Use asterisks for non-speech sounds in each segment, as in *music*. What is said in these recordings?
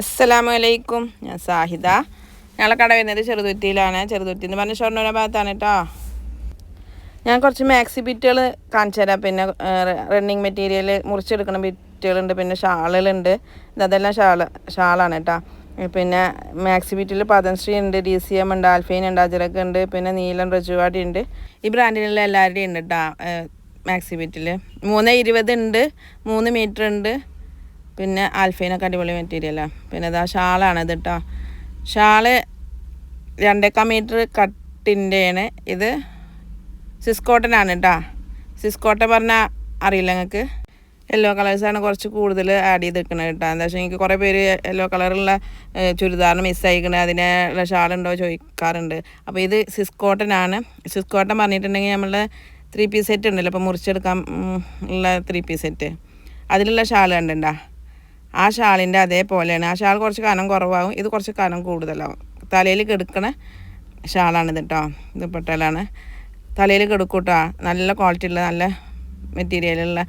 അസ്സലാമു അലൈക്കും ഞാൻ സാഹിദ. ഞങ്ങളെ കട വരുന്നത് ചെറുതുരുത്തിയിലാണ്. ചെറുതുരുത്തി എന്ന് പറഞ്ഞ ഷൊർണൂര ഭാഗത്താണ് കേട്ടോ ഞാൻ കുറച്ച് മാക്സി ബിറ്റുകൾ കാണിച്ചു തരാം. പിന്നെ റണ്ണിങ് മെറ്റീരിയൽ മുറിച്ചെടുക്കുന്ന ബിറ്റുകളുണ്ട് പിന്നെ ഷാളുകളുണ്ട്. ഇതെല്ലാം ഷാൾ ഷാളാണ് കേട്ടോ പിന്നെ മാക്സി ബിറ്റിൽ പതൻശ്രീ ഉണ്ട് ഡി സി എം ഉണ്ട് ആൽഫൈൻ ഉണ്ട് അജറക്ക് ഉണ്ട്. പിന്നെ നീലം റജുവാടി ഉണ്ട്. ഈ ബ്രാൻഡിലുള്ള എല്ലാവരുടെയും ഉണ്ട് കേട്ടോ മാക്സി ബിറ്റിൽ മൂന്ന് ഇരുപത് ഉണ്ട് മൂന്ന് മീറ്റർ ഉണ്ട്. പിന്നെ ആൽഫൈനൊക്കെ അടിപൊളി മെറ്റീരിയലാണ് പിന്നെ ഇതാ ഷാളാണ് ഇത് കേട്ടോ ഷാൾ രണ്ടേക്കാ മീറ്റർ കട്ടിന്റെയാണ് ഇത് സിസ്കോട്ടനാണ് കേട്ടോ സിസ്കോട്ടൻ പറഞ്ഞാൽ അറിയില്ല നിങ്ങൾക്ക് യെല്ലോ കളേഴ്സാണ് കുറച്ച് കൂടുതൽ ആഡ് ചെയ്ത് വെക്കുന്നത് കേട്ടോ എന്താ വെച്ചാൽ എനിക്ക് കുറേ പേര് യെല്ലോ കളറുള്ള ചുരിദാറിന് മിസ്സായിക്കണേ അതിനുള്ള ഷാളുണ്ടോ ചോദിക്കാറുണ്ട്. അപ്പോൾ ഇത് സിസ്കോട്ടനാണ്. സിസ്കോട്ടൻ പറഞ്ഞിട്ടുണ്ടെങ്കിൽ നമ്മളുടെ ത്രീ പീസ് സെറ്റ് ഉണ്ടല്ലോ. അപ്പോൾ മുറിച്ചെടുക്കാൻ ഉള്ള ത്രീ പീസ് സെറ്റ് അതിലുള്ള ഷാൾ കണ്ടുണ്ടോ ആ ഷാളിന്റെ അതേപോലെയാണ്. ആ ഷാൾ കുറച്ച് കനം കുറവാകും. ഇത് കുറച്ച് കനം കൂടുതലാവും. തലയിൽ കെടുക്കണ ഷാളാണിത് കേട്ടോ ദുപ്പട്ടയിലാണ് തലയിൽ കെടുക്കും കേട്ടോ നല്ല ക്വാളിറ്റി ഉള്ള നല്ല മെറ്റീരിയലുള്ള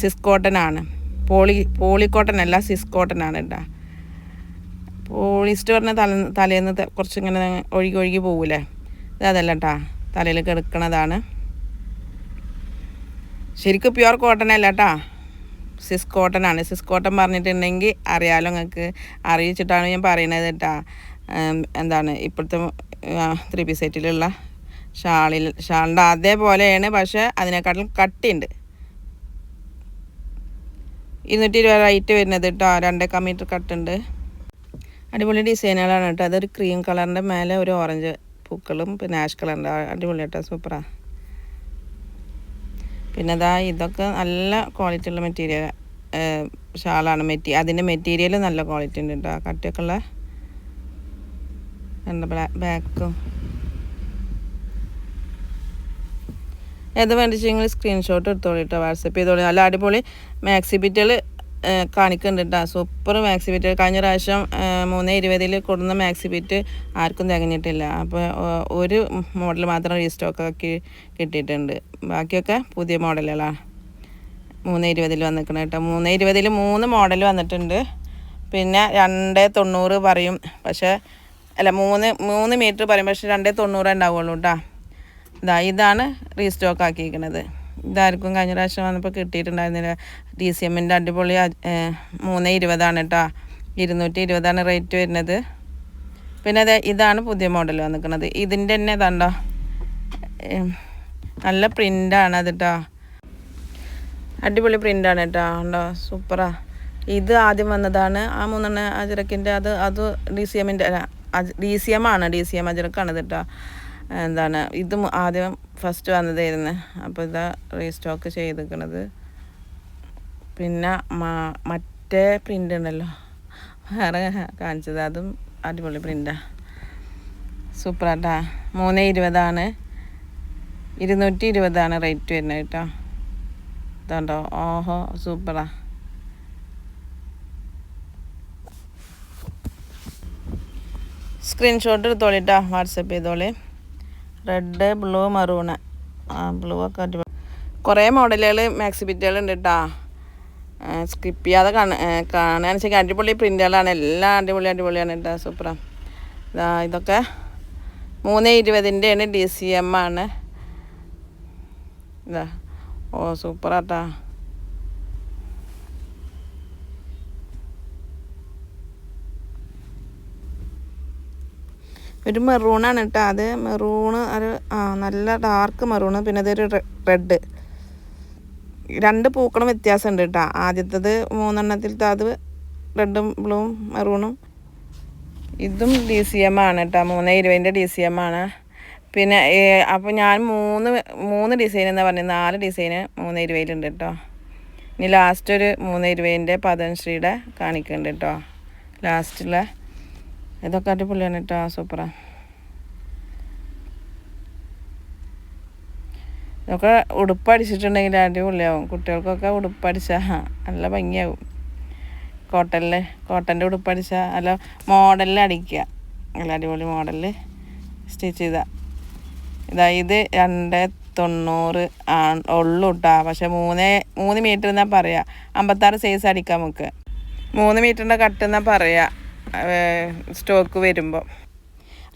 സിസ് കോട്ടൺ ആണ്. പോളി പോളി കോട്ടൺ അല്ല സിസ് കോട്ടൺ ആണ് കേട്ടോ പോളിസ്റ്റ് പറഞ്ഞ തല തലേന്ന് കുറച്ച് ഇങ്ങനെ ഒഴുകി ഒഴുകി പോകൂലേ ഇത് അതല്ല കേട്ടോ തലയിൽ കെടുക്കണതാണ്. ശരിക്കും പ്യുവർ കോട്ടൺ അല്ല കേട്ടോ സിസ് കോട്ടൺ ആണ് സിസ് കോട്ടൺ പറഞ്ഞിട്ടുണ്ടെങ്കിൽ അറിയാലോ നിങ്ങൾക്ക്. അറിയിച്ചിട്ടാണ് ഞാൻ പറയണത് കേട്ടാ. എന്താണ് ഇപ്പോഴത്തെ ത്രീ പീസ് സെറ്റിലുള്ള ഷാളിൽ ഷാളിന്റെ അതേപോലെയാണ് പക്ഷേ അതിനേക്കാട്ടിലും കട്ടിയുണ്ട്. ഇരുന്നൂറ്റി ഇരുപത് റൈറ്റ് വരുന്നത് കേട്ടോ. രണ്ടേക്കാൽ മീറ്റർ കട്ടുണ്ട്. അടിപൊളി ഡിസൈനുകളാണ് കേട്ടോ. അതൊരു ക്രീം കളറിന്റെ മേലെ ഒരു ഓറഞ്ച് പൂക്കളും പിന്നെ ആഷ് കളറിന്റെ. അടിപൊളി കേട്ടോ. സൂപ്പറാണ് പിന്നെ അതാ ഇതൊക്കെ നല്ല ക്വാളിറ്റി ഉള്ള മെറ്റീരിയൽ ഷാളാണ് മെറ്റീരിയൽ അതിന്റെ മെറ്റീരിയൽ നല്ല ക്വാളിറ്റി ഉണ്ട് കേട്ടോ ആ ഉള്ള എന്താ ബാക്കും ഏത് വേണ്ടിച്ചെങ്കിൽ സ്ക്രീൻഷോട്ട് എടുത്തോളൂ കേട്ടോ വാട്സപ്പ് ചെയ്തോളൂ. നല്ല അടിപൊളി മാക്സി കാണിക്കുന്നുണ്ട് കേട്ടോ സൂപ്പർ മാക്സി ബിറ്റ് കഴിഞ്ഞ പ്രാവശ്യം മൂന്ന് ഇരുപതിൽ കൊടുന്ന മാക്സി ബിറ്റ് ആർക്കും തികഞ്ഞിട്ടില്ല. അപ്പോൾ ഒരു മോഡൽ മാത്രം റീസ്റ്റോക്ക് ആക്കി കിട്ടിയിട്ടുണ്ട്. ബാക്കിയൊക്കെ പുതിയ മോഡലുകളാണ് മൂന്ന് ഇരുപതിൽ വന്നിരിക്കണം കേട്ടോ. മൂന്ന് ഇരുപതിൽ മൂന്ന് മോഡൽ വന്നിട്ടുണ്ട്. പിന്നെ രണ്ട് തൊണ്ണൂറ് പറയും. പക്ഷേ അല്ല മൂന്ന് മൂന്ന് മീറ്റർ പറയും. പക്ഷേ രണ്ട് തൊണ്ണൂറ് ഉണ്ടാവുള്ളൂ കേട്ടോ. ഇതാ ഇതാണ് റീസ്റ്റോക്ക് ആക്കിയിരിക്കുന്നത് ഇതാർക്കും കഴിഞ്ഞ പ്രാവശ്യം വന്നപ്പോൾ കിട്ടിയിട്ടുണ്ടായിരുന്നില്ല. ഡി സി എമ്മിന്റെ അടിപൊളി മൂന്ന് ഇരുപതാണ് കേട്ടോ. ഇരുന്നൂറ്റി ഇരുപതാണ് റേറ്റ് വരുന്നത്. പിന്നെ അതെ ഇതാണ് പുതിയ മോഡൽ വന്നിരിക്കുന്നത് ഇതിന്റെ തന്നെ ഇതാണ്ടോ? നല്ല പ്രിന്റാണ് അത് കേട്ടോ. അടിപൊളി പ്രിന്റാണ് കേട്ടോ ഉണ്ടോ സൂപ്പറാ ഇത് ആദ്യം വന്നതാണ്. ആ മൂന്നെണ്ണ അജറക്കിന്റെ അത് അത് ഡി സി എമ്മിന്റെ ഡി സി എം ആണ്. ഡി സി എം അജറക്കാണ് കേട്ടോ എന്താണ്? ഇത് ആദ്യം ഫസ്റ്റ് വന്നതായിരുന്നു. അപ്പോൾ ഇതാ റീസ്റ്റോക്ക് ചെയ്തിരിക്കണത് പിന്നെ മറ്റേ പ്രിന്റ് ഉണ്ടല്ലോ. വേറെ കാണിച്ചത്. അതും അടിപൊളി പ്രിന്റാണ് സൂപ്പറാട്ടാ മൂന്ന് ഇരുപതാണ്. ഇരുന്നൂറ്റി ഇരുപതാണ് റേറ്റ് വരുന്നത് കേട്ടോ ഇതുണ്ടോ ഓഹോ സൂപ്പറാ സ്ക്രീൻഷോട്ട് എടുത്തോളിട്ടാ വാട്സപ്പ് ചെയ്തോളി. റെഡ് ബ്ലൂ മറൂണ് ആ ബ്ലൂ ഒക്കെ കുറേ മോഡലുകൾ മാക്സി ബിറ്റുകൾ ഉണ്ട് കേട്ടോ സ്കിപ്പ് ചെയ്യാതെ കാണാൻ കാണാന്ന് വെച്ചാൽ അടിപൊളി പ്രിന്റുകളാണ് എല്ലാം അടിപൊളി അടിപൊളിയാണ് കേട്ടോ സൂപ്പറാ ഇതാ ഇതൊക്കെ മൂന്ന് ഇരുപതിന്റെയാണ് ഡി സി എം ആണ്. ഇതാ ഓ സൂപ്പറാട്ടാ ഒരു മെറൂണാണ് കേട്ടോ അത്. മെറൂണ് ഒരു ആ നല്ല ഡാർക്ക് മെറൂണ് പിന്നെ അതൊരു റെഡ് രണ്ട് പൂക്കളും വ്യത്യാസമുണ്ട് കേട്ടോ ആദ്യത്തത് മൂന്നെണ്ണത്തിലത്തെ അത് റെഡും ബ്ലൂവും മെറൂണും ഇതും ഡി സി എം ആണ് കേട്ടോ മൂന്ന് ഇരുപതിന്റെ ഡി സി എം ആണ്. പിന്നെ അപ്പോൾ ഞാൻ മൂന്ന് മൂന്ന് ഡിസൈൻ എന്നാ പറഞ്ഞത് നാല് ഡിസൈന് മൂന്ന് ഇരുപതിലുണ്ട് കേട്ടോ ഇനി ലാസ്റ്റ് ഒരു മൂന്ന് ഇരുപതിന്റെ പതൻശ്രീയുടെ കാണിക്കുന്നുണ്ട് കേട്ടോ ലാസ്റ്റിലെ ഇതൊക്കെ അടിപൊളിയാണ് കേട്ടോ സൂപ്പറ ഇതൊക്കെ ഉടുപ്പ് അടിച്ചിട്ടുണ്ടെങ്കിൽ അടിപൊളിയാവും. കുട്ടികൾക്കൊക്കെ ഉടുപ്പ് അടിച്ചാൽ നല്ല ഭംഗിയാവും. കോട്ടനിൽ കോട്ടന്റെ ഉടുപ്പ് അടിച്ചാൽ നല്ല മോഡലിൽ അടിക്കുക. നല്ല അടിപൊളി മോഡലിൽ സ്റ്റിച്ച് ചെയ്ത. ഇതാ ഇത് രണ്ട് തൊണ്ണൂറ് ആ ഉള്ളു കേട്ടോ പക്ഷെ മൂന്ന് മൂന്ന് മീറ്റർ എന്നാ പറയാ. അമ്പത്താറ് സൈസ് അടിക്കാം നമുക്ക്. മൂന്ന് മീറ്ററിന്റെ കട്ട് എന്നാ പറയാ. സ്റ്റോക്ക് വരുമ്പോൾ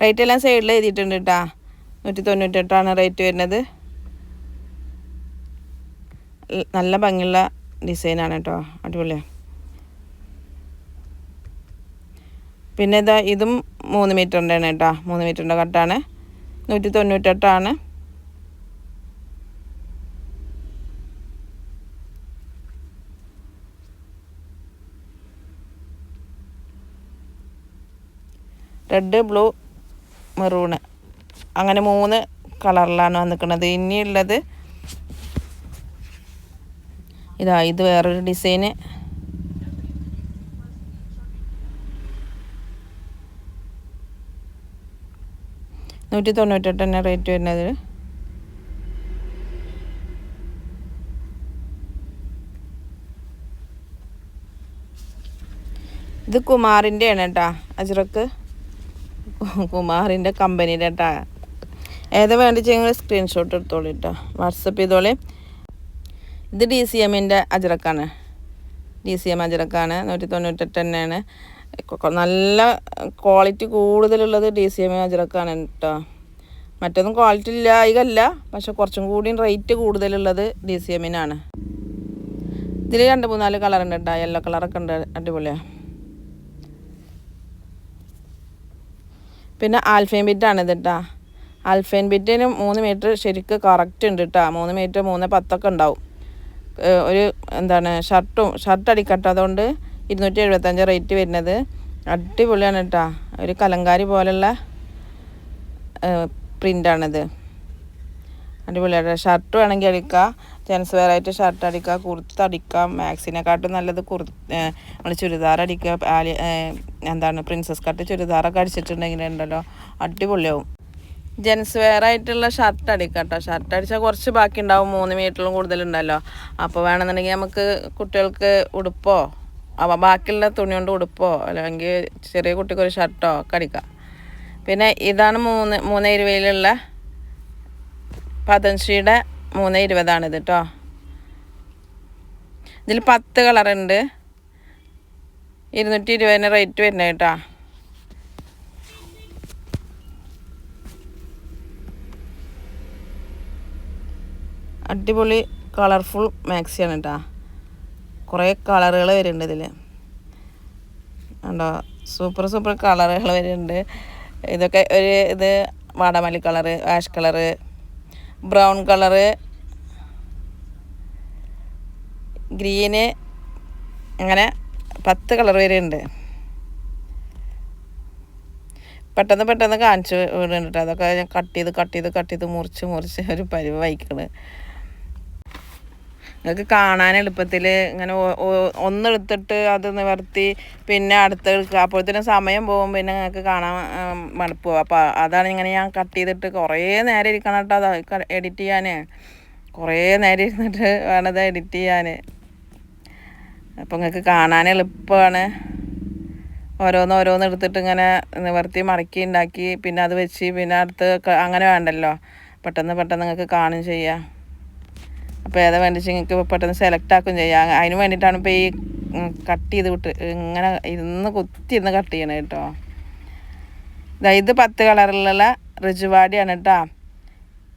റേറ്റ് എല്ലാം സൈഡിൽ എഴുതിയിട്ടുണ്ട് കേട്ടോ നൂറ്റി തൊണ്ണൂറ്റെട്ടാണ് റേറ്റ് വരുന്നത് നല്ല ഭംഗിയുള്ള ഡിസൈനാണ് കേട്ടോ അടിപൊളിയാണ് പിന്നെ ഇതാ ഇതും മൂന്ന് മീറ്ററിന്റെ ആണ് കേട്ടോ മൂന്ന് മീറ്ററിന്റെ കട്ടാണ് നൂറ്റി തൊണ്ണൂറ്റെട്ടാണ് റെഡ് ബ്ലൂ മെറൂണ് അങ്ങനെ മൂന്ന് കളറിലാണ് വന്നിക്കുന്നത് ഇനിയുള്ളത് ഇതാ ഇത് വേറൊരു ഡിസൈന്. നൂറ്റി തൊണ്ണൂറ്റെട്ട് തന്നെ റേറ്റ് വരുന്നത്. ഇത് കുമാറിന്റെ ആണ് കേട്ടാ അജ്രക്ക്. കുമാറിന്റെ കമ്പനിയുടെ കേട്ടാ ഏതാ വേണ്ടിച്ചെങ്കിൽ സ്ക്രീൻഷോട്ട് എടുത്തോളൂ കേട്ടോ വാട്സപ്പ് ചെയ്തോളി. ഇത് ഡി സി എമ്മിന്റെ അജ്രക്കാണ്. ഡി സി എം അജ്രക്കാണ്. നൂറ്റി തൊണ്ണൂറ്റെട്ട് തന്നെയാണ് നല്ല ക്വാളിറ്റി കൂടുതലുള്ളത് ഡി സി എം അജ്രക്കാണ് കേട്ടോ മറ്റൊന്നും ക്വാളിറ്റി ഇല്ലായികല്ല പക്ഷെ കുറച്ചും കൂടി റേറ്റ് കൂടുതലുള്ളത് ഡി സി എമ്മിനാണ് ഇതിൽ രണ്ട് മൂന്നാൽ കളറുണ്ട് കേട്ടോ യെല്ലോ കളറൊക്കെ ഉണ്ട് അടിപൊളിയാണ് പിന്നെ ആൽഫൈൻ ബിറ്റാണ് ഇത് കേട്ടോ ആൽഫൈൻ ബിറ്റിന് മൂന്ന് മീറ്റർ ശരിക്ക് കറക്റ്റ് ഉണ്ട് കേട്ടോ മൂന്ന് മീറ്റർ മൂന്ന് പത്തൊക്കെ ഉണ്ടാവും. ഒരു എന്താണ് ഷർട്ടും ഷർട്ട് അടിക്കട്ടെ അതുകൊണ്ട് ഇരുന്നൂറ്റി എഴുപത്തഞ്ച് റേറ്റ് വരുന്നത്. അടിപൊളിയാണ് കേട്ടോ ഒരു കലങ്കാരി പോലുള്ള പ്രിന്റാണിത് അടിപൊളിയാണ് ഷർട്ട് വേണമെങ്കിൽ അടിക്കാം. ജെൻസ് വെയർ ആയിട്ട് ഷർട്ട് അടിക്കാം. കുർത്ത അടിക്കാം. മാക്സിനെക്കാട്ടും നല്ലത് കുർ നമ്മൾ ചുരിദാർ അടിക്കുക. ആലി എന്താണ് പ്രിൻസസ് കട്ട് ചുരിദാറൊക്കെ അടിച്ചിട്ടുണ്ടെങ്കിൽ ഉണ്ടല്ലോ. അടിപൊളിയാവും. ജെൻസ് വെയർ ആയിട്ടുള്ള ഷർട്ട് അടിക്കാം കേട്ടോ ഷർട്ട് അടിച്ചാൽ കുറച്ച് ബാക്കി ഉണ്ടാവും മൂന്ന് മീറ്ററിലും കൂടുതലുണ്ടല്ലോ. അപ്പോൾ വേണമെന്നുണ്ടെങ്കിൽ നമുക്ക് കുട്ടികൾക്ക് ഉടുപ്പോ ബാക്കിയുള്ള തുണി കൊണ്ട് ഉടുപ്പോ അല്ലെങ്കിൽ ചെറിയ കുട്ടിക്ക് ഒരു ഷർട്ടോ ഒക്കെ അടിക്കാം പിന്നെ ഇതാണ് മൂന്ന് മൂന്ന് ഇരുപതിലുള്ള പതഞ്ചിയുടെ മൂന്ന് ഇരുപതാണിത് കേട്ടോ ഇതിൽ പത്ത് കളറുണ്ട്. ഇരുന്നൂറ്റി ഇരുപതിന് റേറ്റ് വരുന്നത് കേട്ടോ. അടിപൊളി കളർഫുൾ മാക്സിയാണ് കേട്ടോ കുറേ കളറുകൾ വരുന്നുണ്ട് ഇതിൽ ഉണ്ടോ സൂപ്പർ സൂപ്പർ കളറുകൾ വരുന്നുണ്ട്. ഇതൊക്കെ ഒരു ഇത് വാടാമല്ലി colour ash colour brown colour green അങ്ങനെ പത്ത് കളർ വരെയുണ്ട് പെട്ടെന്ന് പെട്ടെന്ന് കാണിച്ചു വിടുന്നുണ്ട് അതൊക്കെ ഞാൻ കട്ട് ചെയ്ത് കട്ട് ചെയ്ത് കട്ട് ചെയ്ത് മുറിച്ച് മുറിച്ച് ഒരു പരിവ് വഹിക്കണ് നിങ്ങൾക്ക് കാണാൻ എളുപ്പത്തിൽ ഇങ്ങനെ ഒന്നെടുത്തിട്ട് അത് നിവർത്തി പിന്നെ അടുത്ത് എടുക്കുക അപ്പോഴത്തേനും സമയം പോകും പിന്നെ നിങ്ങൾക്ക് കാണാൻ മടുപ്പ്. അപ്പോൾ അതാണ് ഇങ്ങനെ ഞാൻ കട്ട് ചെയ്തിട്ട് കുറേ നേരം ഇരിക്കണം കേട്ടോ അത് എഡിറ്റ് ചെയ്യാൻ കുറേ നേരം ഇരുന്നിട്ട് വേണത് എഡിറ്റ് ചെയ്യാൻ അപ്പോൾ നിങ്ങൾക്ക് കാണാൻ എളുപ്പമാണ് ഓരോന്ന് ഓരോന്ന് എടുത്തിട്ട് ഇങ്ങനെ നിവർത്തി മടക്കി ഉണ്ടാക്കി പിന്നെ അത് വെച്ച് പിന്നെ അടുത്ത് അങ്ങനെ വേണ്ടല്ലോ. പെട്ടെന്ന് പെട്ടെന്ന് നിങ്ങൾക്ക് കാണും ചെയ്യാം. അപ്പോൾ ഏതാ വേണ്ടി നിങ്ങൾക്ക് പെട്ടെന്ന് സെലക്ട് ആക്കും ചെയ്യാം. അതിന് വേണ്ടിയിട്ടാണ് ഇപ്പോൾ ഈ കട്ട് ചെയ്ത് വിട്ട് ഇങ്ങനെ ഇരുന്ന് കുത്തി ഇരുന്ന് കട്ട് ചെയ്യണം കേട്ടോ ഇത് പത്ത് കളറിലുള്ള റിജുവാടിയാണ് കേട്ടോ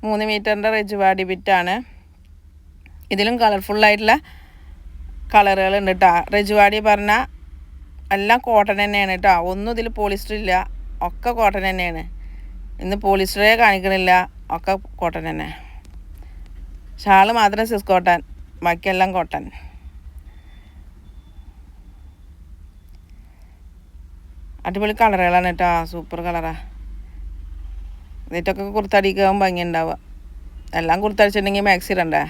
മൂന്ന് മീറ്ററിന്റെ റിജുവാടി ബിറ്റാണ് ഇതിലും കളർഫുള്ളായിട്ടുള്ള കളറുകൾ ഉണ്ട് കേട്ടോ റിജുവാടി പറഞ്ഞാൽ എല്ലാം കോട്ടൺ തന്നെയാണ് കേട്ടോ ഒന്നും ഇതിൽ പോളിസ്റ്റർ ഇല്ല. ഒക്കെ കോട്ടൺ തന്നെയാണ്. ഇന്ന് പോളിസ്റ്ററേ കാണിക്കണില്ല. ഒക്കെ കോട്ടൺ തന്നെ. ഷാൾ മാത്രം സിസ് കോട്ടൺ ബാക്കിയെല്ലാം കോട്ടൻ. അടിപൊളി കളറുകളാണ് കേട്ടോ സൂപ്പർ കളറാ. എന്നിട്ടൊക്കെ കുർത്തടിക്കാൻ ഭംഗി ഉണ്ടാവുക എല്ലാം കുർത്തടിച്ചിട്ടുണ്ടെങ്കിൽ മാക്സി ഇടണ്ടേ?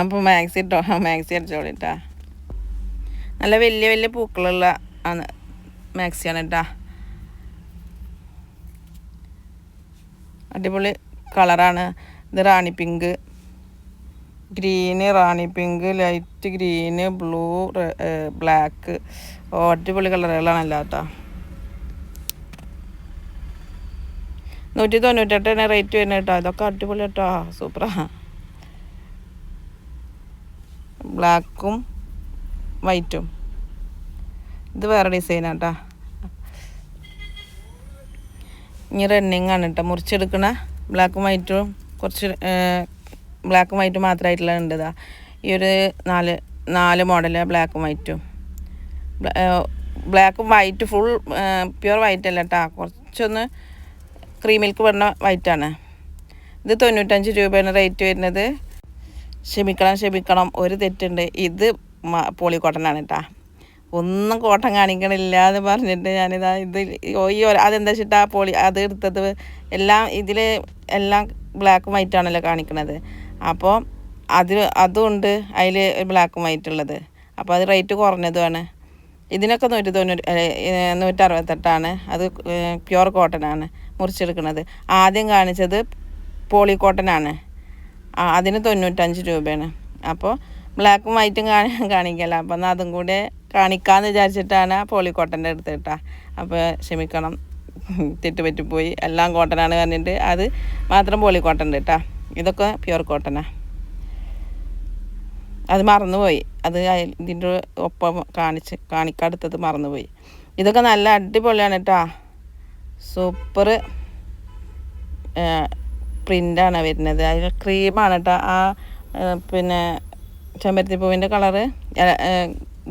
അപ്പോൾ മാക്സി ഇട്ടോ? മാക്സി അടിച്ചോളിട്ടാ നല്ല വലിയ വലിയ പൂക്കളുള്ള ആണ് മാക്സിയാണ് കേട്ടാ അടിപൊളി കളറാണ്. ഇത് റാണി പിങ്ക് ഗ്രീന് റാണി pink light green blue black. ഓ അടിപൊളി കളറുകളാണ് അല്ലാത്ത കേട്ടോ നൂറ്റി തൊണ്ണൂറ്റെട്ടിന് റേറ്റ് വരുന്നത് കേട്ടോ. ഇതൊക്കെ അടിപൊളി കേട്ടോ. സൂപ്പറാ ബ്ലാക്കും വൈറ്റും. ഇത് വേറെ ഡിസൈനാട്ടാ ഇനി റണ്ണിങ് ആണ് കേട്ടോ മുറിച്ചെടുക്കണ ബ്ലാക്കും വൈറ്റും കുറച്ച് ബ്ലാക്കും വൈറ്റും മാത്രമായിട്ടുള്ള ഉണ്ട് ഇതാ ഈ ഒരു നാല് നാല് മോഡൽ ബ്ലാക്കും വൈറ്റും ബ്ലാക്കും വൈറ്റ് ഫുൾ പ്യുർ വൈറ്റ് അല്ല കേട്ടോ കുറച്ചൊന്ന് ക്രീം മിൽക്ക് വരുന്ന വൈറ്റാണ് ഇത് തൊണ്ണൂറ്റഞ്ച് രൂപയാണ് റേറ്റ് വരുന്നത്. ക്ഷമിക്കണം ക്ഷമിക്കണം. ഒരു തെറ്റുണ്ട്. ഇത് പോളി കോട്ടനാണ് കേട്ടോ ഒന്നും കോട്ടൻ കാണിക്കണില്ല എന്ന് പറഞ്ഞിട്ട് ഞാനിതാ ഇത് ഈ അതെന്താ വെച്ചിട്ടാ പോളി അത് എടുത്തത് എല്ലാം ഇതിൽ എല്ലാം ബ്ലാക്കും വൈറ്റ് ആണല്ലോ കാണിക്കണത്. അപ്പോൾ അത് അതുകൊണ്ട് അതിൽ ബ്ലാക്കും വൈറ്റ് ഉള്ളത്. അപ്പോൾ അത് റേറ്റ് കുറഞ്ഞതുമാണ്. ഇതിനൊക്കെ നൂറ്റി തൊണ്ണൂറ് നൂറ്റി അറുപത്തെട്ടാണ് അത് പ്യുവർ കോട്ടനാണ് മുറിച്ചെടുക്കുന്നത്. ആദ്യം കാണിച്ചത് പോളി കോട്ടനാണ് അതിന് തൊണ്ണൂറ്റഞ്ച് രൂപയാണ്. അപ്പോൾ ബ്ലാക്കും വൈറ്റും കാണി കാണിക്കല അപ്പം എന്നാൽ അതും കൂടെ കാണിക്കാമെന്ന് വിചാരിച്ചിട്ടാണ് ആ പോളി കോട്ടന്റെ അടുത്ത് കേട്ടാ. അപ്പോൾ ക്ഷമിക്കണം. *laughs* തെറ്റുപറ്റിപ്പോയി. എല്ലാം കോട്ടനാണ് പറഞ്ഞിട്ട് അത് മാത്രം പോളി കോട്ടൺ കേട്ടാ. ഇതൊക്കെ പ്യുവർ കോട്ടനാണ് അത് മറന്നുപോയി. അത് ഇതിന്റെ ഒപ്പം കാണിച്ച് കാണിക്കടുത്തത് മറന്നുപോയി. ഇതൊക്കെ നല്ല അടിപൊളിയാണ് കേട്ടോ സൂപ്പർ പ്രിന്റാണ് വരുന്നത്. അതിൽ ക്രീമാണ് കേട്ടോ ആ പിന്നെ ചെമ്പരത്തിപ്പൂവിന്റെ കളറ്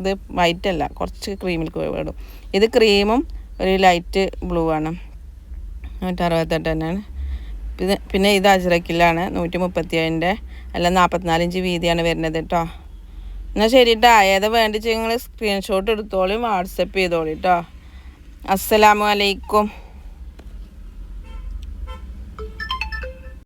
ഇത് വൈറ്റ് അല്ല. കുറച്ച് ക്രീമിൽ വേടും ഇത് ക്രീമും ഒരു ലൈറ്റ് ബ്ലൂ ആണ്. നൂറ്റി അറുപത്തെട്ട് തന്നെയാണ്. പിന്നെ പിന്നെ ഇത് അജ്രക്കിലാണ് നൂറ്റി മുപ്പത്തി ഏഴിന്റെ അല്ല നാൽപ്പത്തിനാലിഞ്ച് വീതിയാണ് വരുന്നത് കേട്ടോ എന്നാൽ ശരി കേട്ടോ ഏതാ വേണ്ടി നിങ്ങൾ സ്ക്രീൻഷോട്ട് എടുത്തോളും വാട്സപ്പ് ചെയ്തോളി കേട്ടോ അസ്സലാമു അലൈക്കും.